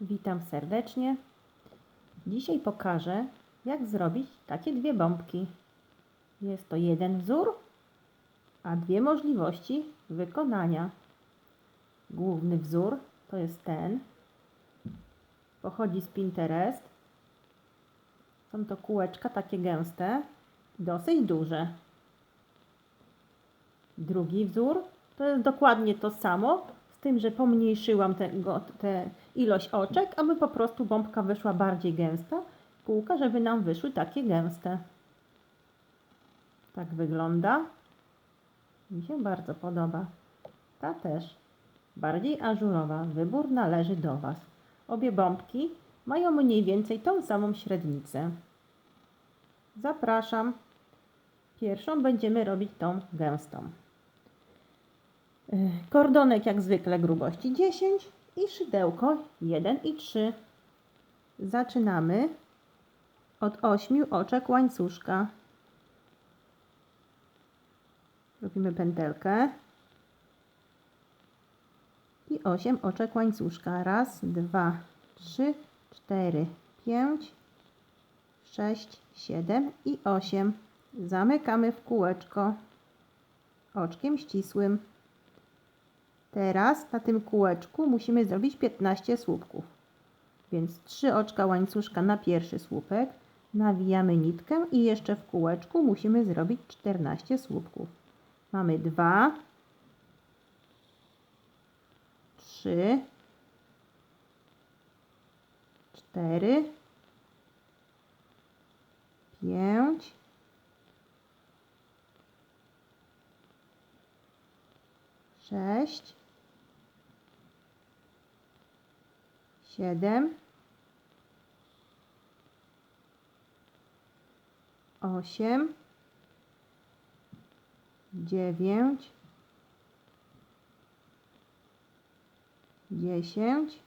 Witam serdecznie. Dzisiaj pokażę, jak zrobić takie dwie bombki. Jest to jeden wzór, a dwie możliwości wykonania. Główny wzór to jest ten. Pochodzi z Pinterest. Są to kółeczka takie gęste, dosyć duże. Drugi wzór to jest dokładnie to samo, z tym, że pomniejszyłam tego, tę ilość oczek, aby po prostu bombka wyszła bardziej gęsta. Kółka, żeby nam wyszły takie gęste. Tak wygląda. Mi się bardzo podoba. Ta też. Bardziej ażurowa. Wybór należy do Was. Obie bombki mają mniej więcej tą samą średnicę. Zapraszam. Pierwszą będziemy robić tą gęstą. Kordonek jak zwykle grubości 10 i szydełko 1 i 3. Zaczynamy od 8 oczek łańcuszka. Robimy pętelkę i 8 oczek łańcuszka. Raz, dwa, trzy, cztery, pięć, sześć, siedem i 8. Zamykamy w kółeczko oczkiem ścisłym. Teraz na tym kółeczku musimy zrobić 15 słupków. Więc 3 oczka łańcuszka na pierwszy słupek, nawijamy nitkę i jeszcze w kółeczku musimy zrobić 14 słupków. Mamy 2, 3, 4, 5, sześć, siedem, osiem, dziewięć, dziesięć,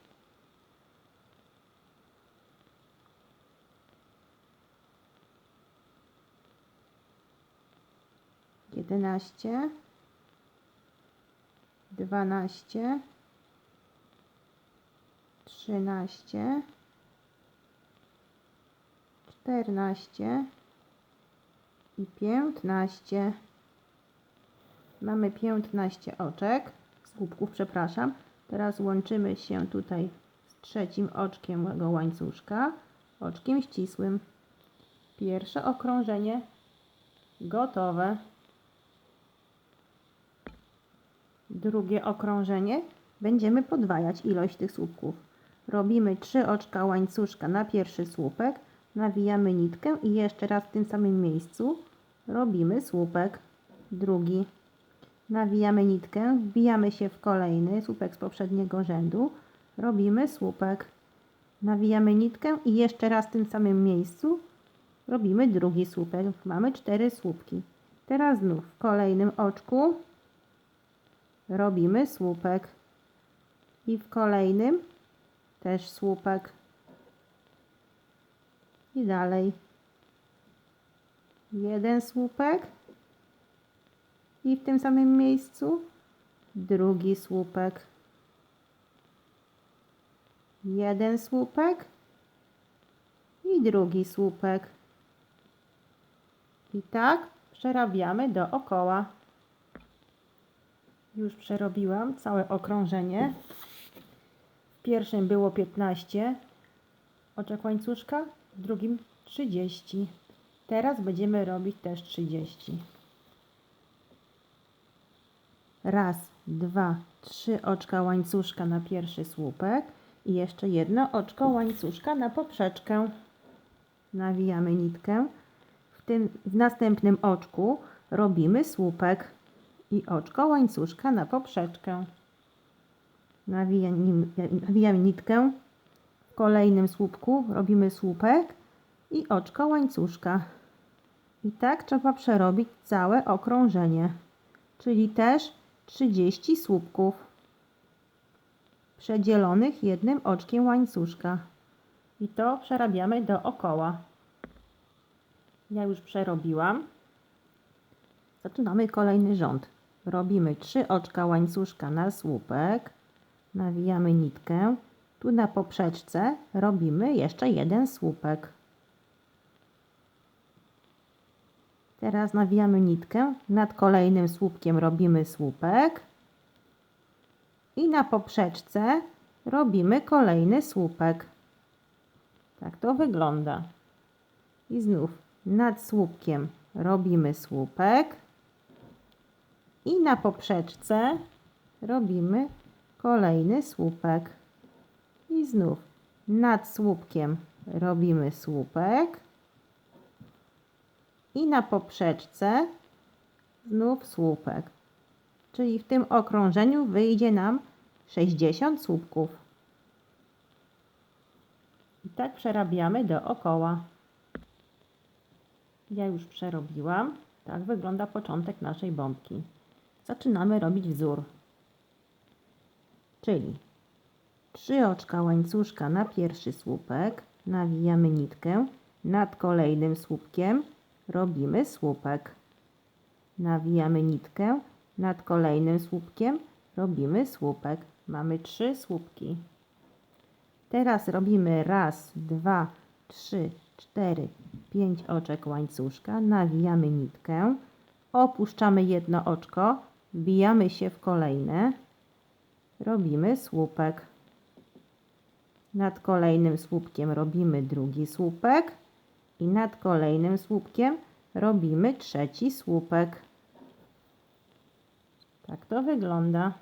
jedenaście, dwanaście, trzynaście, czternaście i piętnaście. Mamy piętnaście oczek, słupków, przepraszam. Teraz łączymy się tutaj z trzecim oczkiem tego łańcuszka, oczkiem ścisłym. Pierwsze okrążenie gotowe. Drugie okrążenie będziemy podwajać ilość tych słupków. Robimy 3 oczka łańcuszka na pierwszy słupek, nawijamy nitkę i jeszcze raz w tym samym miejscu robimy słupek drugi. Nawijamy nitkę, wbijamy się w kolejny słupek z poprzedniego rzędu, robimy słupek. Nawijamy nitkę i jeszcze raz w tym samym miejscu robimy drugi słupek. Mamy cztery słupki. Teraz znów w kolejnym oczku robimy słupek i w kolejnym też słupek. I dalej. Jeden słupek. I w tym samym miejscu drugi słupek. Jeden słupek i drugi słupek. I tak przerabiamy dookoła. Już przerobiłam całe okrążenie. Pierwszym było 15 oczek łańcuszka, w drugim 30. Teraz będziemy robić też 30. Raz, dwa, trzy oczka łańcuszka na pierwszy słupek i jeszcze jedno oczko łańcuszka na poprzeczkę. Nawijamy nitkę. W tym w następnym oczku robimy słupek i oczko łańcuszka na poprzeczkę. Nawijamy, nawijamy nitkę. W kolejnym słupku robimy słupek i oczko łańcuszka. I tak trzeba przerobić całe okrążenie, czyli też 30 słupków przedzielonych jednym oczkiem łańcuszka. I to przerabiamy dookoła. Ja już przerobiłam. Zaczynamy kolejny rząd. Robimy 3 oczka łańcuszka na słupek. Nawijamy nitkę. Tu na poprzeczce robimy jeszcze jeden słupek. Teraz nawijamy nitkę, nad kolejnym słupkiem robimy słupek i na poprzeczce robimy kolejny słupek. Tak to wygląda. I znów nad słupkiem robimy słupek i na poprzeczce robimy kolejny słupek. I znów nad słupkiem robimy słupek i na poprzeczce znów słupek. Czyli w tym okrążeniu wyjdzie nam 60 słupków. I tak przerabiamy dookoła. Ja już przerobiłam. Tak wygląda początek naszej bombki. Zaczynamy robić wzór. Czyli trzy oczka łańcuszka na pierwszy słupek, nawijamy nitkę, nad kolejnym słupkiem robimy słupek. Nawijamy nitkę, nad kolejnym słupkiem robimy słupek. Mamy trzy słupki. Teraz robimy raz, dwa, trzy, cztery, pięć oczek łańcuszka, nawijamy nitkę, opuszczamy jedno oczko, wbijamy się w kolejne, robimy słupek. Nad kolejnym słupkiem robimy drugi słupek i nad kolejnym słupkiem robimy trzeci słupek. Tak to wygląda.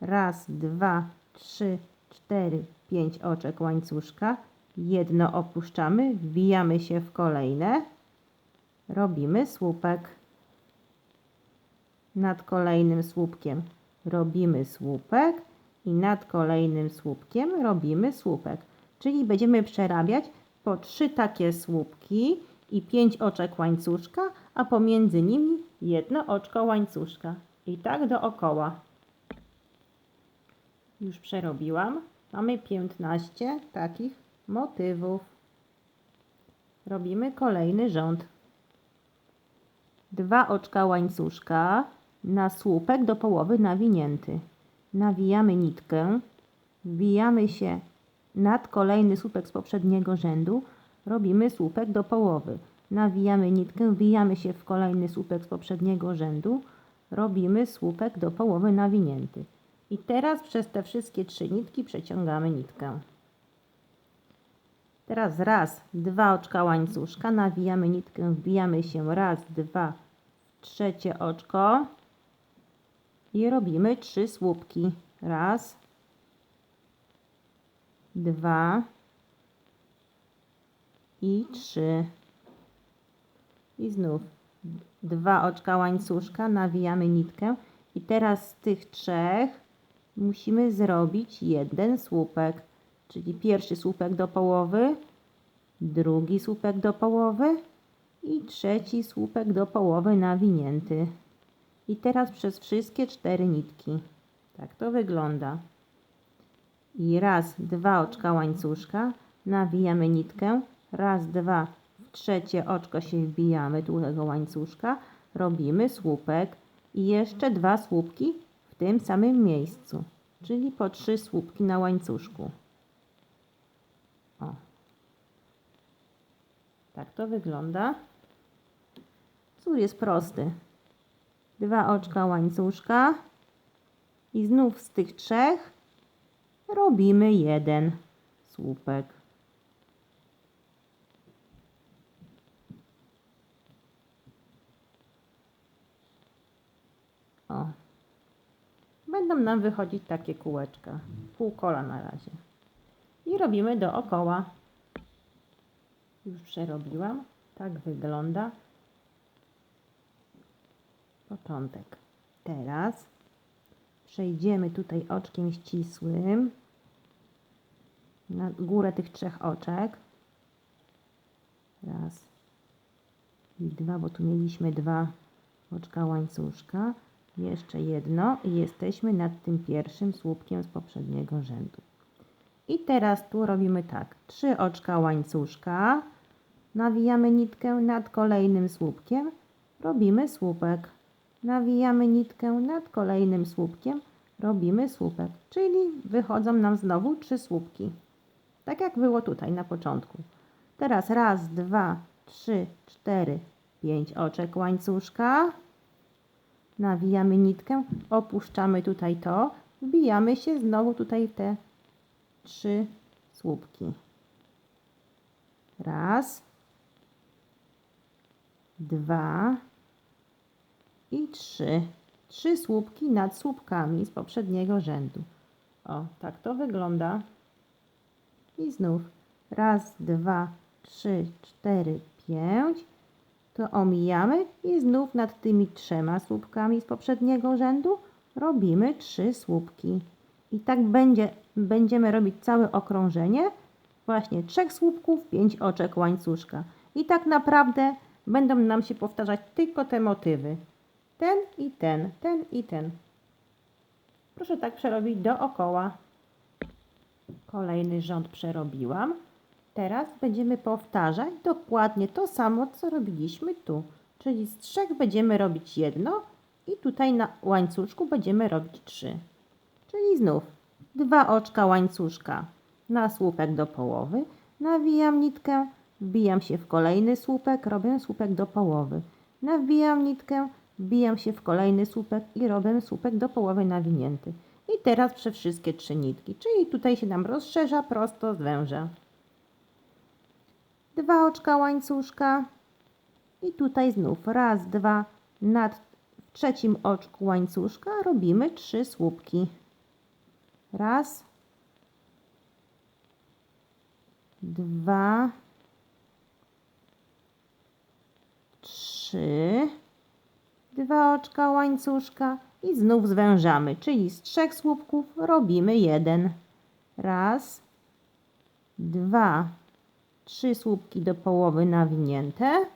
Raz, dwa, trzy, cztery, pięć oczek łańcuszka. Jedno opuszczamy, wbijamy się w kolejne. Robimy słupek. Nad kolejnym słupkiem robimy słupek i nad kolejnym słupkiem robimy słupek. Czyli będziemy przerabiać po trzy takie słupki i pięć oczek łańcuszka, a pomiędzy nimi jedno oczko łańcuszka. I tak dookoła. Już przerobiłam. Mamy 15 takich motywów. Robimy kolejny rząd. Dwa oczka łańcuszka na słupek do połowy nawinięty. Nawijamy nitkę, wbijamy się nad kolejny słupek z poprzedniego rzędu, robimy słupek do połowy. Nawijamy nitkę, wbijamy się w kolejny słupek z poprzedniego rzędu, robimy słupek do połowy nawinięty. I teraz przez te wszystkie trzy nitki przeciągamy nitkę. Teraz raz, dwa oczka łańcuszka, nawijamy nitkę, wbijamy się raz, dwa, trzecie oczko i robimy trzy słupki. Raz, dwa i trzy. I znów dwa oczka łańcuszka, nawijamy nitkę i teraz z tych trzech musimy zrobić jeden słupek, czyli pierwszy słupek do połowy, drugi słupek do połowy i trzeci słupek do połowy nawinięty. I teraz przez wszystkie cztery nitki. Tak to wygląda. I raz, dwa oczka łańcuszka, nawijamy nitkę, raz, dwa, w trzecie oczko się wbijamy tu tego łańcuszka, robimy słupek i jeszcze dwa słupki w tym samym miejscu, czyli po trzy słupki na łańcuszku. O. Tak to wygląda. Wzór jest prosty. Dwa oczka łańcuszka i znów z tych trzech robimy jeden słupek. O. Będą nam wychodzić takie kółeczka. Pół kola na razie. I robimy dookoła. Już przerobiłam. Tak wygląda początek. Teraz przejdziemy tutaj oczkiem ścisłym na górę tych trzech oczek. Raz i dwa, bo tu mieliśmy dwa oczka łańcuszka. Jeszcze jedno i jesteśmy nad tym pierwszym słupkiem z poprzedniego rzędu. I teraz tu robimy tak. Trzy oczka łańcuszka. Nawijamy nitkę nad kolejnym słupkiem. Robimy słupek. Nawijamy nitkę nad kolejnym słupkiem. robimy słupek, czyli wychodzą nam znowu trzy słupki. Tak jak było tutaj na początku. Teraz raz, dwa, trzy, cztery, pięć oczek łańcuszka. Nawijamy nitkę, opuszczamy tutaj to, wbijamy się znowu tutaj te trzy słupki. Raz, dwa i trzy. Trzy słupki nad słupkami z poprzedniego rzędu. O, tak to wygląda. I znów raz, dwa, trzy, cztery, pięć. To omijamy i znów nad tymi trzema słupkami z poprzedniego rzędu robimy trzy słupki. I tak będzie, będziemy robić całe okrążenie. Właśnie trzech słupków, pięć oczek łańcuszka. I tak naprawdę będą nam się powtarzać tylko te motywy. Ten i ten, ten i ten. Proszę tak przerobić dookoła. Kolejny rząd przerobiłam. Teraz będziemy powtarzać dokładnie to samo, co robiliśmy tu. Czyli z trzech będziemy robić jedno i tutaj na łańcuszku będziemy robić trzy. Czyli znów dwa oczka łańcuszka na słupek do połowy, nawijam nitkę, wbijam się w kolejny słupek, robię słupek do połowy. Nawijam nitkę, wbijam się w kolejny słupek i robię słupek do połowy nawinięty. I teraz przez wszystkie trzy nitki, czyli tutaj się nam rozszerza, prosto zwęża. Dwa oczka łańcuszka i tutaj znów raz, dwa, nad w trzecim oczku łańcuszka robimy trzy słupki. Raz, dwa, trzy, dwa oczka łańcuszka i znów zwężamy, czyli z trzech słupków robimy jeden. Raz, dwa, trzy słupki do połowy nawinięte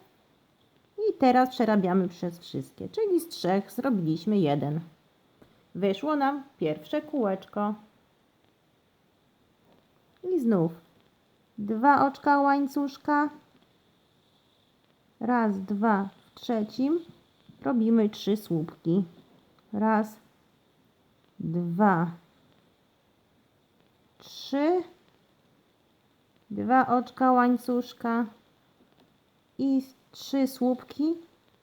i teraz przerabiamy przez wszystkie, czyli z trzech zrobiliśmy jeden. Wyszło nam pierwsze kółeczko. I znów dwa oczka łańcuszka. Raz, dwa, w trzecim robimy trzy słupki. Raz, dwa, trzy, dwa oczka łańcuszka i trzy słupki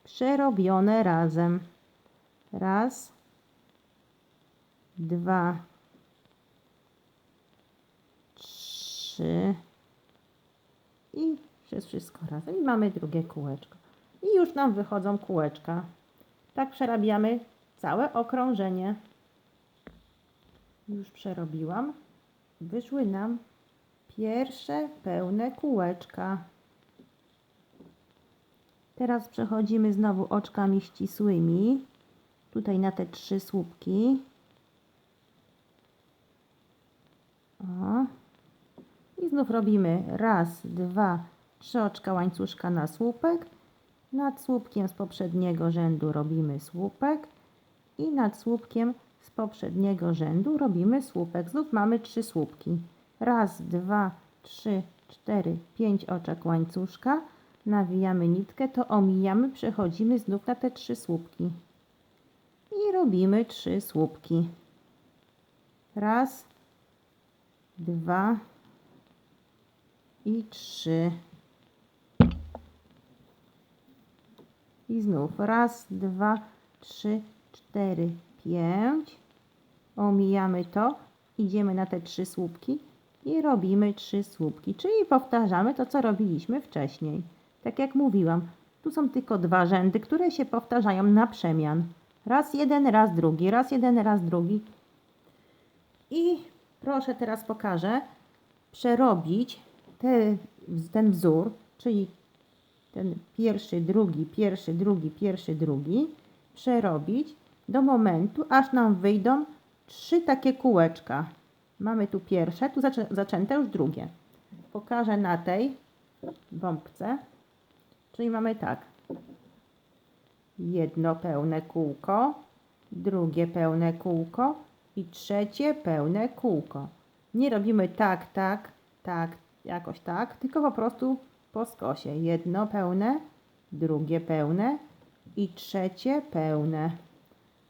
przerobione razem. Raz, dwa, trzy i przez wszystko razem. I mamy drugie kółeczko. I już nam wychodzą kółeczka. Tak przerabiamy całe okrążenie. Już przerobiłam. Wyszły nam pierwsze pełne kółeczka. Teraz przechodzimy znowu oczkami ścisłymi. Tutaj na te trzy słupki. O. I znów robimy raz, dwa, trzy oczka łańcuszka na słupek. Nad słupkiem z poprzedniego rzędu robimy słupek i nad słupkiem z poprzedniego rzędu robimy słupek. Znów mamy trzy słupki. Raz, dwa, trzy, cztery, pięć oczek łańcuszka. Nawijamy nitkę, to omijamy, przechodzimy znów na te trzy słupki. I robimy trzy słupki. Raz, dwa i trzy. I znów raz, dwa, trzy, cztery, pięć. Omijamy to, idziemy na te trzy słupki i robimy trzy słupki, czyli powtarzamy to, co robiliśmy wcześniej. Tak jak mówiłam, tu są tylko dwa rzędy, które się powtarzają na przemian. Raz jeden, raz drugi, raz jeden, raz drugi. I proszę teraz pokażę, przerobić te, ten wzór, czyli ten pierwszy, drugi, pierwszy, drugi, pierwszy, drugi, przerobić do momentu, aż nam wyjdą trzy takie kółeczka. Mamy tu pierwsze, tu zaczę, zaczęte już drugie. Pokażę na tej bombce. Czyli mamy tak. Jedno pełne kółko, drugie pełne kółko i trzecie pełne kółko. Nie robimy tak, tak, tak, jakoś tak, tylko po prostu po skosie. Jedno pełne, drugie pełne i trzecie pełne.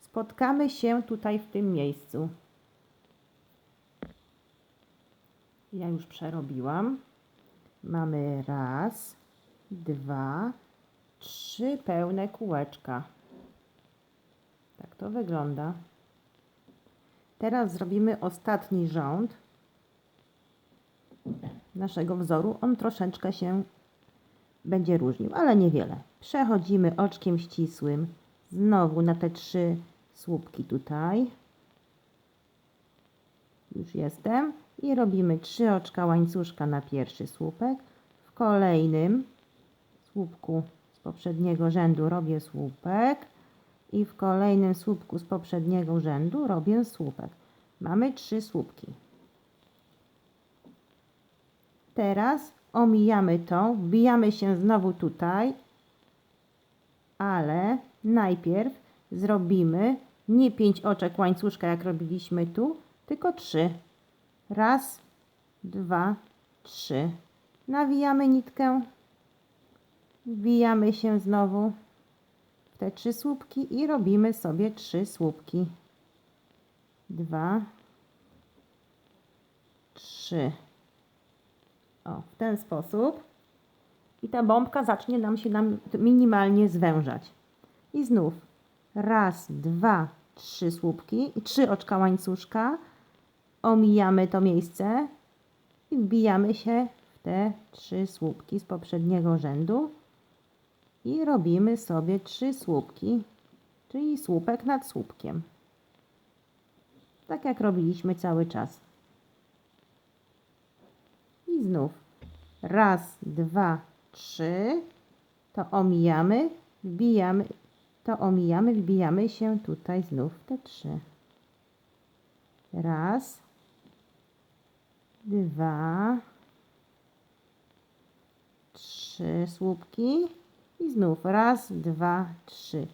Spotkamy się tutaj w tym miejscu. Ja już przerobiłam. Mamy raz, dwa, trzy pełne kółeczka. Tak to wygląda. Teraz zrobimy ostatni rząd naszego wzoru. On troszeczkę się będzie różnił, ale niewiele. Przechodzimy oczkiem ścisłym znowu na te trzy słupki tutaj. Już jestem. I robimy trzy oczka łańcuszka na pierwszy słupek. W kolejnym słupku z poprzedniego rzędu robię słupek i w kolejnym słupku z poprzedniego rzędu robię słupek. Mamy trzy słupki. Teraz omijamy to, wbijamy się znowu tutaj, ale najpierw zrobimy nie pięć oczek łańcuszka, jak robiliśmy tu, tylko trzy. Raz, dwa, trzy. Nawijamy nitkę, wbijamy się znowu w te trzy słupki i robimy sobie trzy słupki. Dwa, trzy. O, w ten sposób. I ta bombka zacznie nam się nam minimalnie zwężać. I znów raz, dwa, trzy słupki i trzy oczka łańcuszka. Omijamy to miejsce i wbijamy się w te trzy słupki z poprzedniego rzędu i robimy sobie trzy słupki, czyli słupek nad słupkiem. Tak jak robiliśmy cały czas. Znów raz, dwa, trzy. To omijamy, wbijamy, to omijamy, wbijamy się tutaj znów te trzy. Raz, dwa, trzy słupki i znów raz, dwa, trzy.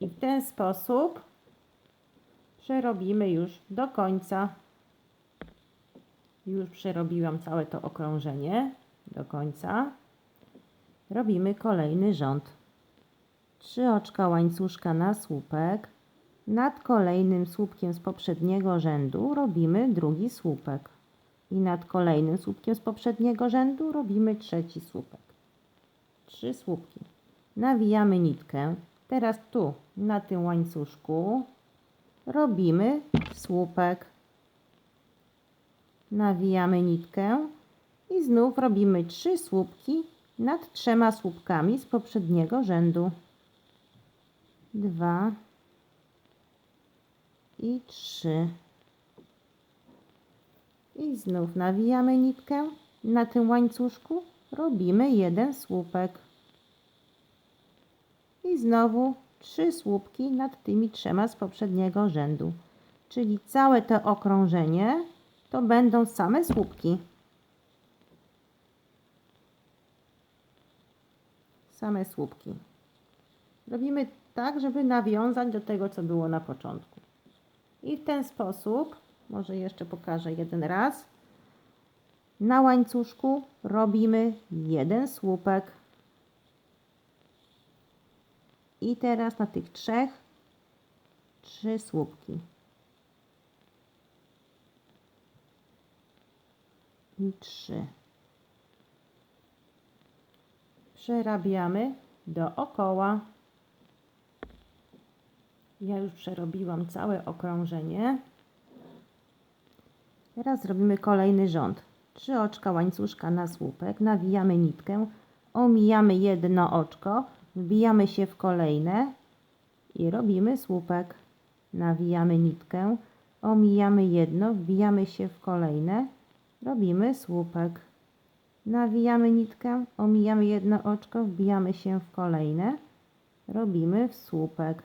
I w ten sposób przerobimy już do końca. Już przerobiłam całe to okrążenie do końca. Robimy kolejny rząd. Trzy oczka łańcuszka na słupek. Nad kolejnym słupkiem z poprzedniego rzędu robimy drugi słupek. I nad kolejnym słupkiem z poprzedniego rzędu robimy trzeci słupek. Trzy słupki. Nawijamy nitkę. Teraz tu, na tym łańcuszku, robimy słupek nawijamy nitkę i znów robimy trzy słupki nad trzema słupkami z poprzedniego rzędu. Dwa i trzy. I znów nawijamy nitkę. Na tym łańcuszku robimy jeden słupek. I znowu trzy słupki nad tymi trzema z poprzedniego rzędu. Czyli całe to okrążenie to będą same słupki. Same słupki. Robimy tak, żeby nawiązać do tego, co było na początku. I w ten sposób, może jeszcze pokażę jeden raz, na łańcuszku robimy jeden słupek. I teraz na tych trzech trzy słupki. I trzy. Przerabiamy dookoła. Ja już przerobiłam całe okrążenie. Teraz zrobimy kolejny rząd. Trzy oczka łańcuszka na słupek, nawijamy nitkę, omijamy jedno oczko, wbijamy się w kolejne i robimy słupek. Nawijamy nitkę, omijamy jedno, wbijamy się w kolejne robimy słupek. Nawijamy nitkę, omijamy jedno oczko, wbijamy się w kolejne, robimy słupek.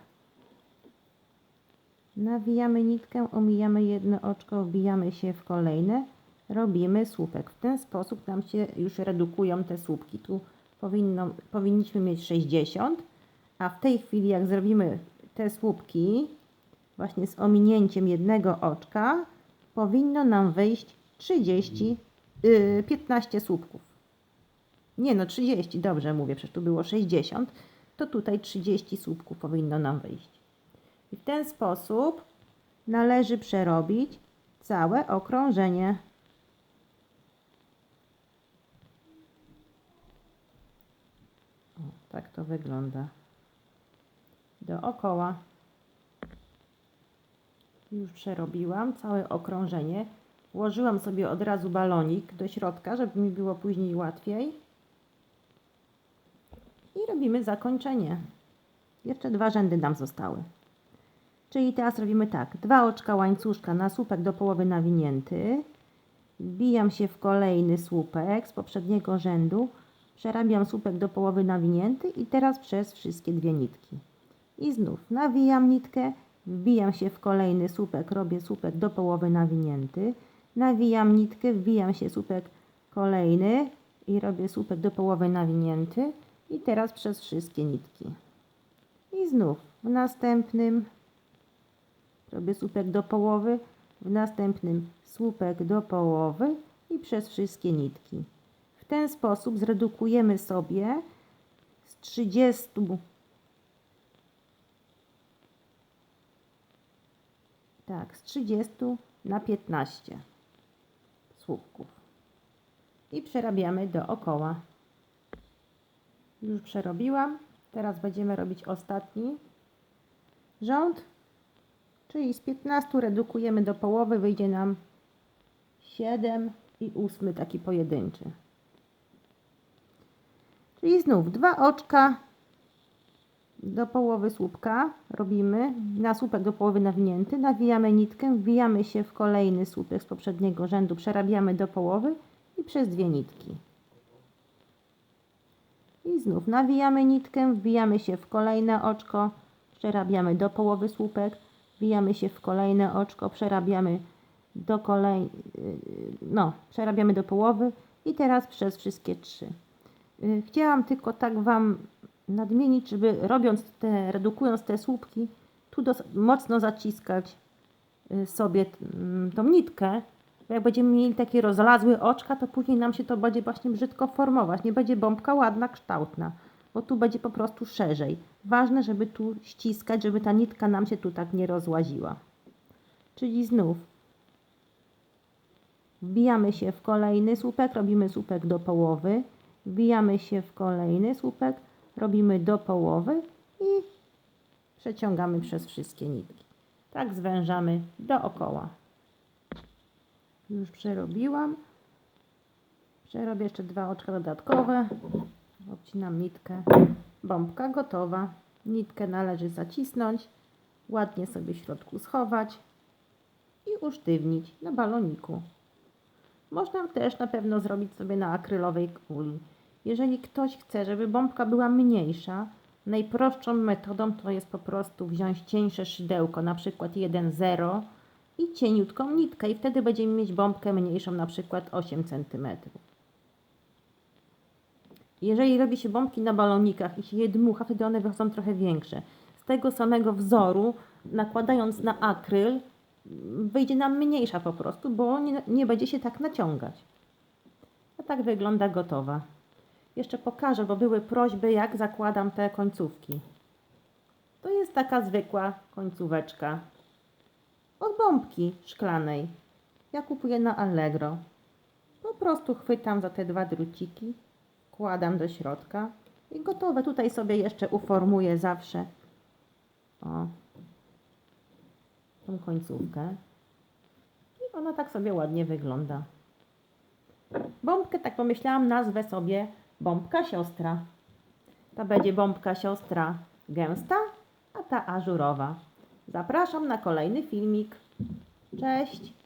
Nawijamy nitkę, omijamy jedno oczko, wbijamy się w kolejne, robimy słupek. W ten sposób nam się już redukują te słupki. Tu powinno, powinniśmy mieć 60, a w tej chwili jak zrobimy te słupki właśnie z ominięciem jednego oczka, powinno nam wyjść 30, yy, 15 słupków. Nie no, 30, dobrze mówię, przecież tu było 60, to tutaj 30 słupków powinno nam wyjść. I w ten sposób należy przerobić całe okrążenie. O, tak to wygląda. Dookoła. Już przerobiłam całe okrążenie. Włożyłam sobie od razu balonik do środka, żeby mi było później łatwiej. I robimy zakończenie. Jeszcze dwa rzędy nam zostały. Czyli teraz robimy tak. Dwa oczka łańcuszka na słupek do połowy nawinięty. Wbijam się w kolejny słupek z poprzedniego rzędu. Przerabiam słupek do połowy nawinięty i teraz przez wszystkie dwie nitki. I znów nawijam nitkę, wbijam się w kolejny słupek, robię słupek do połowy nawinięty. Nawijam nitkę, wbijam się słupek kolejny i robię słupek do połowy nawinięty. I teraz przez wszystkie nitki. I znów w następnym robię słupek do połowy, w następnym słupek do połowy i przez wszystkie nitki. W ten sposób zredukujemy sobie z 30 tak, z 30 na 15 słupków. I przerabiamy dookoła. Już przerobiłam. Teraz będziemy robić ostatni rząd. Czyli z 15 redukujemy do połowy, wyjdzie nam 7 i 8 taki pojedynczy. Czyli znów dwa oczka do połowy słupka robimy, na słupek do połowy nawinięty, nawijamy nitkę, wbijamy się w kolejny słupek z poprzedniego rzędu, przerabiamy do połowy i przez dwie nitki. I znów nawijamy nitkę, wbijamy się w kolejne oczko, przerabiamy do połowy słupek, wbijamy się w kolejne oczko, przerabiamy do kolej... no, przerabiamy do połowy i teraz przez wszystkie trzy. Y, Chciałam tylko tak Wam nadmienić, żeby robiąc te, redukując te słupki, tu dos- mocno zaciskać y, sobie mm, tą nitkę, bo jak będziemy mieli takie rozlazłe oczka, to później nam się to będzie właśnie brzydko formować. Nie będzie bombka ładna, kształtna, bo tu będzie po prostu szerzej. Ważne, żeby tu ściskać, żeby ta nitka nam się tu tak nie rozłaziła. Czyli znów wbijamy się w kolejny słupek, robimy słupek do połowy, wbijamy się w kolejny słupek, robimy do połowy i przeciągamy przez wszystkie nitki. Tak zwężamy dookoła. Już przerobiłam. Przerobię jeszcze dwa oczka dodatkowe. Obcinam nitkę. Bombka gotowa. Nitkę należy zacisnąć. Ładnie sobie w środku schować i usztywnić na baloniku. Można też na pewno zrobić sobie na akrylowej kuli. Jeżeli ktoś chce, żeby bombka była mniejsza, najprostszą metodą to jest po prostu wziąć cieńsze szydełko, na przykład 1,0 i cieniutką nitkę i wtedy będziemy mieć bombkę mniejszą, na przykład 8 cm. Jeżeli robi się bombki na balonikach i się je dmucha, wtedy one wychodzą trochę większe. Z tego samego wzoru, nakładając na akryl, wyjdzie nam mniejsza po prostu, bo nie, nie będzie się tak naciągać. A tak wygląda gotowa. Jeszcze pokażę, bo były prośby, jak zakładam te końcówki. To jest taka zwykła końcóweczka od bombki szklanej. Ja kupuję na Allegro. Po prostu chwytam za te dwa druciki, wkładam do środka i gotowe. Tutaj sobie jeszcze uformuję zawsze o, tą końcówkę. I ona tak sobie ładnie wygląda. Bombkę, tak pomyślałam, nazwę sobie bombka siostra. Ta będzie bombka siostra gęsta, a ta ażurowa. Zapraszam na kolejny filmik. Cześć!